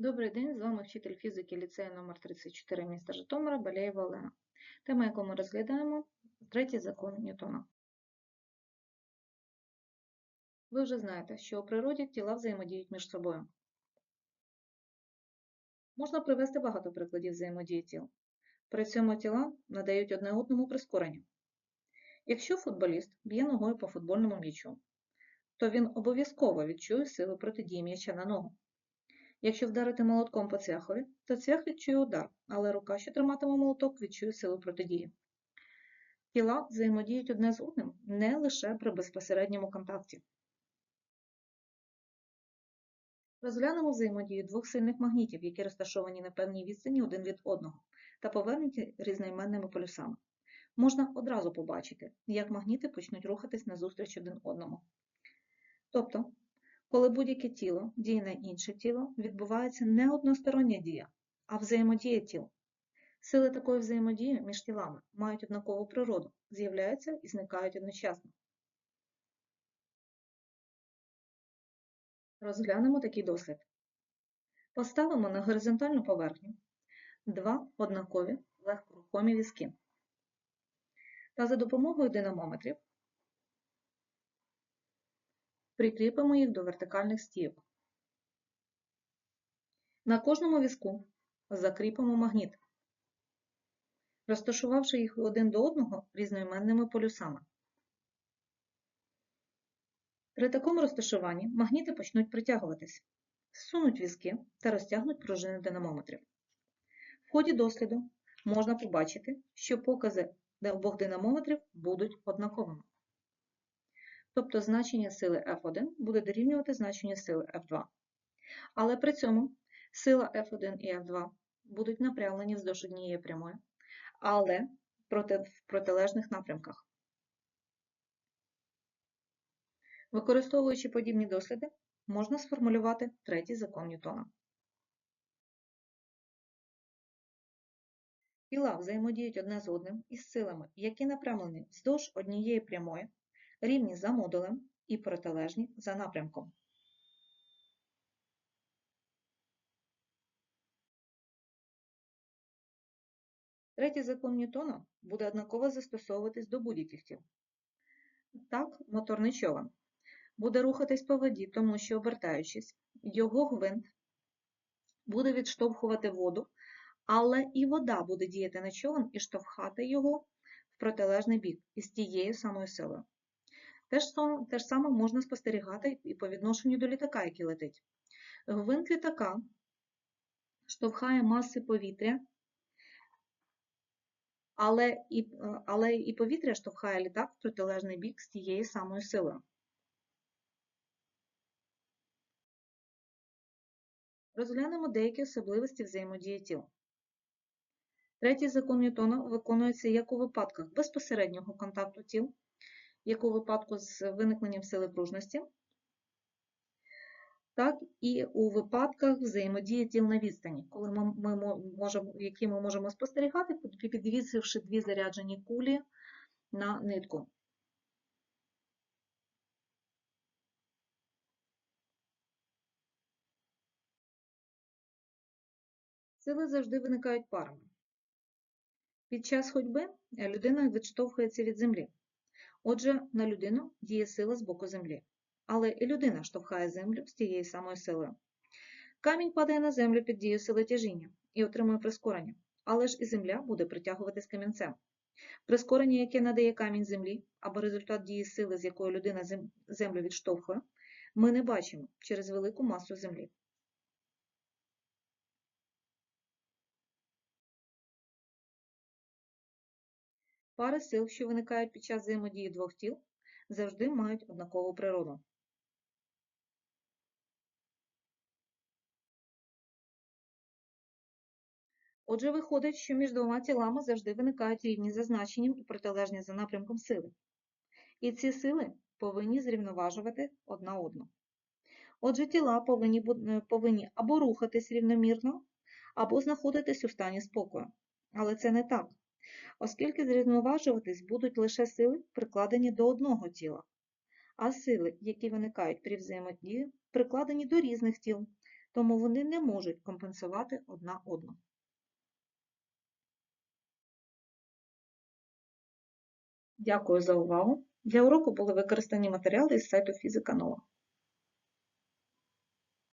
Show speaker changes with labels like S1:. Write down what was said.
S1: Добрий день, з вами вчитель фізики ліцею номер 34 міста Житомира Балєєва Олена. Тема, яку ми розглядаємо третій закон Ньютона. Ви вже знаєте, що у природі тіла взаємодіють між собою. Можна привести багато прикладів взаємодії тіл. При цьому тіла надають одне одному прискорення. Якщо футболіст б'є ногою по футбольному м'ячу, то він обов'язково відчує силу протидії м'яча на ногу. Якщо вдарити молотком по цвяхові, то цвях відчує удар, але рука, що триматиме молоток, відчує силу протидії. Тіла взаємодіють одне з одним не лише при безпосередньому контакті. Розглянемо взаємодію двох сильних магнітів, які розташовані на певній відстані один від одного та повернуті різноіменними полюсами. Можна одразу побачити, як магніти почнуть рухатись назустріч один одному. Тобто, коли будь-яке тіло діє на інше тіло, відбувається не одностороння дія, а взаємодія тіл. Сили такої взаємодії між тілами мають однакову природу, з'являються і зникають одночасно. Розглянемо такий дослід. Поставимо на горизонтальну поверхню два однакові легкорухомі візки. Та за допомогою динамометрів прикріпимо їх до вертикальних стійок. На кожному візку закріпимо магніт, розташувавши їх один до одного різноіменними полюсами. При такому розташуванні магніти почнуть притягуватись, зсунуть візки та розтягнуть пружини динамометрів. В ході досліду можна побачити, що покази обох динамометрів будуть однаковими. Тобто значення сили F1 буде дорівнювати значенню сили F2. Але при цьому сила F1 і F2 будуть напрямлені вздовж однієї прямої, але в протилежних напрямках. Використовуючи подібні досліди, можна сформулювати третій закон Ньютона. Тіла взаємодіють одне з одним із силами, які напрямлені вздовж однієї прямої, рівні за модулем і протилежні за напрямком. Третій закон Ньютона буде однаково застосовуватись до будь-яких тіл. Так, моторний човен буде рухатись по воді, тому що, обертаючись, його гвинт буде відштовхувати воду, але і вода буде діяти на човен і штовхати його в протилежний бік із тією самою силою. Те ж, саме можна спостерігати і по відношенню до літака, який летить. Гвинт літака штовхає маси повітря, але і, але і повітря штовхає літак в протилежний бік з тією самою силою. Розглянемо деякі особливості взаємодії тіл. Третій закон Ньютона виконується як у випадках безпосереднього контакту тіл, як у випадку з виникненням сили пружності, так і у випадках взаємодії тіл на відстані, коли ми, ми можемо, які ми можемо спостерігати, підвісивши дві заряджені кулі на нитку. Сили завжди виникають парами. Під час ходьби людина відштовхується від землі. Отже, на людину діє сила з боку землі. Але і людина штовхає землю з тією самою силою. Камінь падає на землю під дією сили тяжіння і отримує прискорення, але ж і земля буде притягуватись камінцем. Прискорення, яке надає камінь землі, або результат дії сили, з якою людина землю відштовхує, ми не бачимо через велику масу землі. Пари сил, що виникають під час взаємодії двох тіл, завжди мають однакову природу. Отже, виходить, що між двома тілами завжди виникають рівні за значенням і протилежні за напрямком сили. І ці сили повинні зрівноважувати одна одну. Отже, тіла повинні, повинні або рухатись рівномірно, або знаходитись у стані спокою. Але це не так оскільки зрівноважуватись будуть лише сили, прикладені до одного тіла, а сили, які виникають при взаємодії, прикладені до різних тіл, тому вони не можуть компенсувати одна одну. Дякую за увагу. Для уроку були використані матеріали із сайту Фізика Нова.